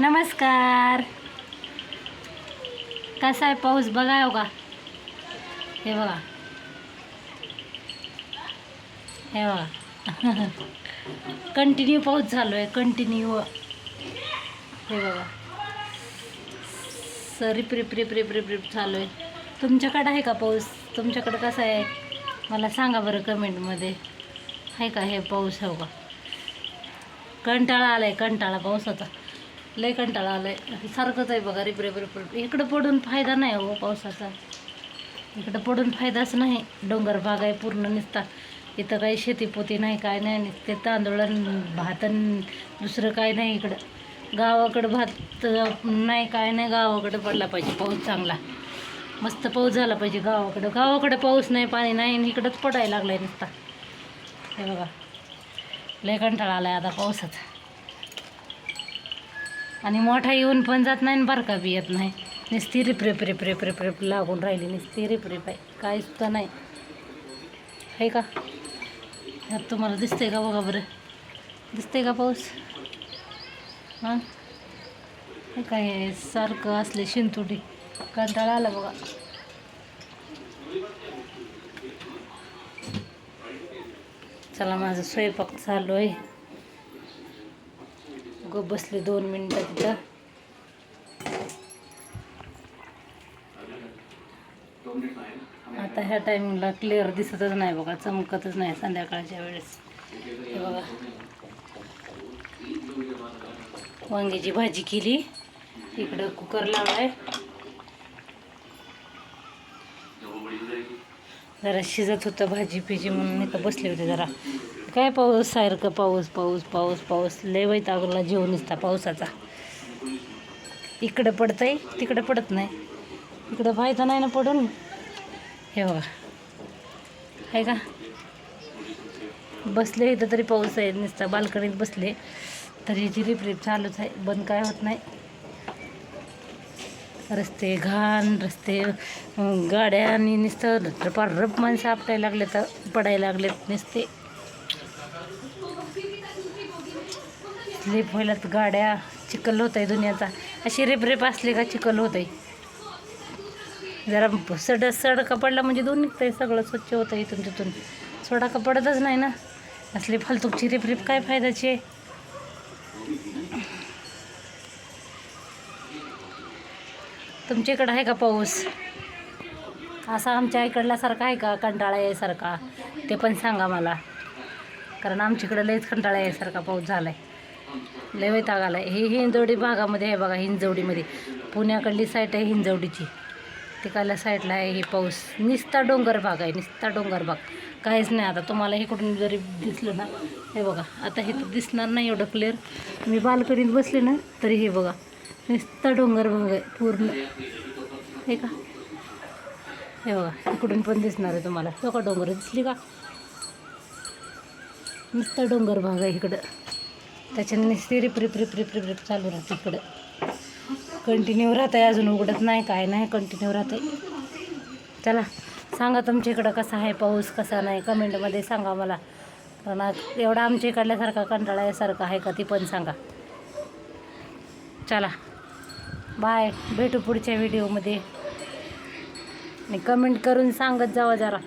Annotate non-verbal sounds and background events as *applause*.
नमस्कार. कसा आहे पाऊस? बघा हो का? हे बघा. हे बघा. *laughs* कंटिन्यू पाऊस चालू आहे. कंटिन्यू हे बघा. स रिप रिप रिप रिप रिप रिप चालू आहे. तुमच्याकडं आहे का पाऊस? तुमच्याकडं कसा आहे? मला सांगा बरं कमेंटमध्ये. आहे का हे पाऊस? हो का? कंटाळा आला आहे कंटाळा पाऊस होता. लय कंटाळा आलाय. आहे सारखंच आहे बघा रिपरे रिप इकडं पडून फायदा नाही हो पावसाचा. इकडं पडून फायदाच नाही. डोंगर भाग आहे पूर्ण निसता. इथं काही शेतीपोती नाही काय नाही. निसते तांदूळ अन भात दुसरं काय नाही इकडं. गावाकडं भात नाही काय नाही. गावाकडं पडला पाहिजे पाऊस चांगला. मस्त पाऊस झाला पाहिजे गावाकडं. गावाकडं पाऊस नाही पाणी नाही आणि इकडंच पडायला लागलाय नुसता. हे बघा. लय कंटाळा आहे आता पावसाचा. आणि मोठा येऊन पण जात नाही आणि बारका बी येत नाही. नुसती रिप रिप रिप रिप रिप लागून राहिली. नुसती रिप आहे काय सुद्धा नाही. आहे का? ह्यात तुम्हाला दिसतंय का बघा बरं? दिसतंय का पाऊस? हां? हे काय सारखं असले शिंतुटी. कंटाळा आला बघा. चला माझं स्वयंपाक चालू आहे. ग बसले दोन मिनटं तिथं. आता ह्या टायमिंगला क्लिअर दिसतच नाही बघा चमकतच नाही संध्याकाळच्या वेळेस. हे बघा. वांग्याची भाजी केली. इकडं कुकर लावलाय. जरा शिजत होतं भाजी पिजी म्हणून इथं बसले होते जरा. काय पाऊस सारखं पाऊस पाऊस पाऊस पाऊस. लय वैतागला जीव निसता पावसाचा. इकडं पडतंय तिकडं पडत नाही. इकडं फायदा नाही ना पडून. हे बघा. आहे का? बसले इथं तरी पाऊस आहे नुसता बाल्कनीत बसले. तरी जी रिपरिप चालूच आहे बंद काय होत नाही. रस्ते घाण रस्ते गाड्या आणि नुसतं रपार रप माणसं आपटायला लागले तर पडायला लागलेत नुसते. स्लिप तर गाड्या चिखल होत आहे दुनियाचा. अशी रेप रेप असले का चिखल होत आहे जरा सड सडका पडला म्हणजे दोन निघतंय सगळं स्वच्छ होतं इथून तिथून. सोडा का पडतच नाही ना. असली फालतूकची रेपरेप काय फायद्याची आहे? तुमच्या इकडं आहे का पाऊस? असा आमच्या इकडल्यासारखा आहे का? कंटाळा यायसारखा? ते पण सांगा मला. कारण आमच्याकडं लयच कंटाळा यासारखा पाऊस झाला आहे लय वैताग आला आहे हे हिंजवडी भागामध्ये आहे बघा हिंजवडीमध्ये. पुण्याकडली साईट आहे हिंजवडीची. तिकडल्या साईडला आहे हे पाऊस. निस्ता डोंगर भाग आहे निस्ता डोंगर भाग. काहीच नाही आता. तुम्हाला हे इकडून जरी दिसलं ना हे बघा आता हे तर दिसणार नाही एवढं क्लिअर मी बाल्कनीत बसले ना तरी हे बघा नुसता डोंगर भाग आहे पूर्ण. हे का? हे बघा इकडून पण दिसणार आहे तुम्हाला. तो का डोंगर दिसली का? नुसता डोंगर भाग आहे इकडं. त्याच्याने नुसती रिप रिप रिप रिप रिप रिप चालू राहते इकडं. कंटिन्यू राहत आहे अजून उघडत नाही काय नाही कंटिन्यू राहत आहे चला सांगा तुमच्या इकडं कसा आहे पाऊस कसा नाही? कमेंटमध्ये सांगा मला. कारण एवढा आमच्या इकडल्यासारखा कंटाळा यासारखा आहे का ती पण सांगा. चला बाय भेटू पुढच्या व्हिडिओमध्ये आणि कमेंट करून सांगत जावा जरा.